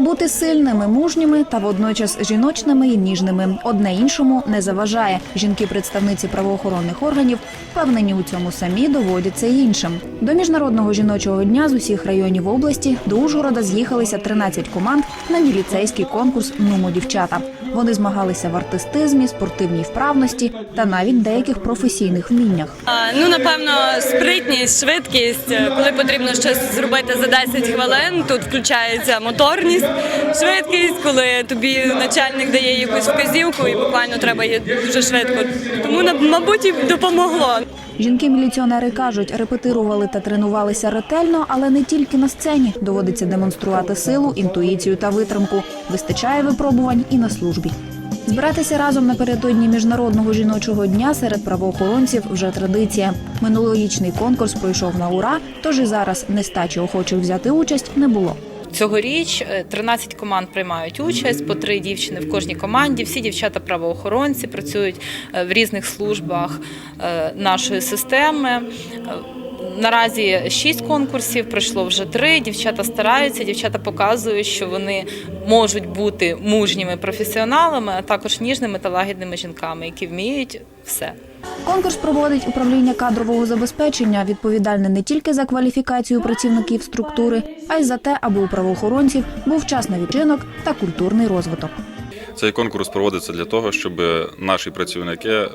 Бути сильними, мужніми та водночас жіночними і ніжними. Одне іншому не заважає. Жінки-представниці правоохоронних органів впевнені у цьому самі доводяться іншим. До міжнародного жіночого дня з усіх районів області до Ужгорода з'їхалися 13 команд на міліцейський конкурс Нумо дівчата. Вони змагалися в артистизмі, спортивній вправності та навіть деяких професійних вміннях. Ну, напевно, спритність, швидкість. Е, Коли потрібно щось зробити за 10 хвилин, тут включається моторність, швидкість, коли тобі начальник дає якусь вказівку і буквально треба її дуже швидко. Тому, мабуть, і допомогло. Жінки-міліціонери кажуть, репетирували та тренувалися ретельно, але не тільки на сцені. Доводиться демонструвати силу, інтуїцію та витримку. Вистачає випробувань і на службі. Збиратися разом напередодні міжнародного жіночого дня серед правоохоронців вже традиція. Минулорічний конкурс пройшов на ура, тож і зараз нестачі охочих взяти участь не було. Цьогоріч е, 13 команд приймають участь, по три дівчини в кожній команді. Всі дівчата правоохоронці працюють е, в різних службах е, нашої системи. Наразі шість конкурсів, пройшло вже три. Дівчата стараються, дівчата показують, що вони можуть бути мужніми професіоналами, а також ніжними та лагідними жінками, які вміють все. Конкурс проводить управління кадрового забезпечення, відповідальне не тільки за кваліфікацію працівників структури, а й за те, аби у правоохоронців був час на відчинок та культурний розвиток. Цей конкурс проводиться для того, щоб наші працівники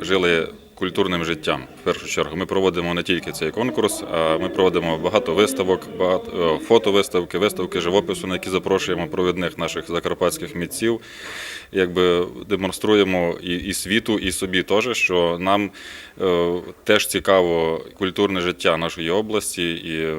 жили культурним життям. В першу чергу ми проводимо не тільки цей конкурс, а ми проводимо багато виставок, багато е, фотовиставки, виставки живопису, на які запрошуємо провідних наших закарпатських митців. Якби демонструємо і, і світу, і собі теж, що нам е, теж цікаво культурне життя нашої області, і,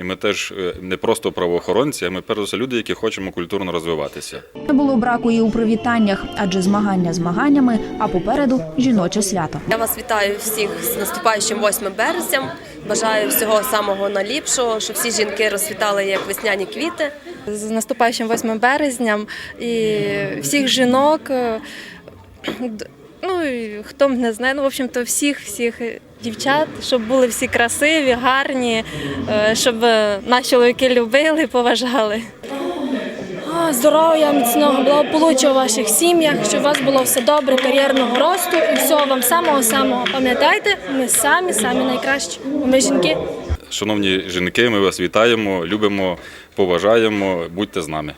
і ми теж е, не просто правоохоронці, а ми перш за все люди, які хочемо культурно розвиватися. Не було браку і у привітаннях, адже змагання змаганнями, а попереду жіноче свято. Я вас вітаю всіх з наступаючим 8 березня. Бажаю всього самого найліпшого, щоб всі жінки розцвітали як весняні квіти. з наступаючим 8 березням і всіх жінок. е, Ну і хто мене знає, ну в общем-то всіх всіх дівчат, щоб були всі красиві, гарні, е, щоб наші чоловіки любили, поважали. Здоров'я, міцного благополуччя у ваших сім'ях, щоб у вас було все добре, кар'єрного росту і всього вам самого-самого. Пам'ятайте, ми самі, самі найкращі. Ми жінки. Шановні жінки, ми вас вітаємо, любимо, поважаємо. Будьте з нами.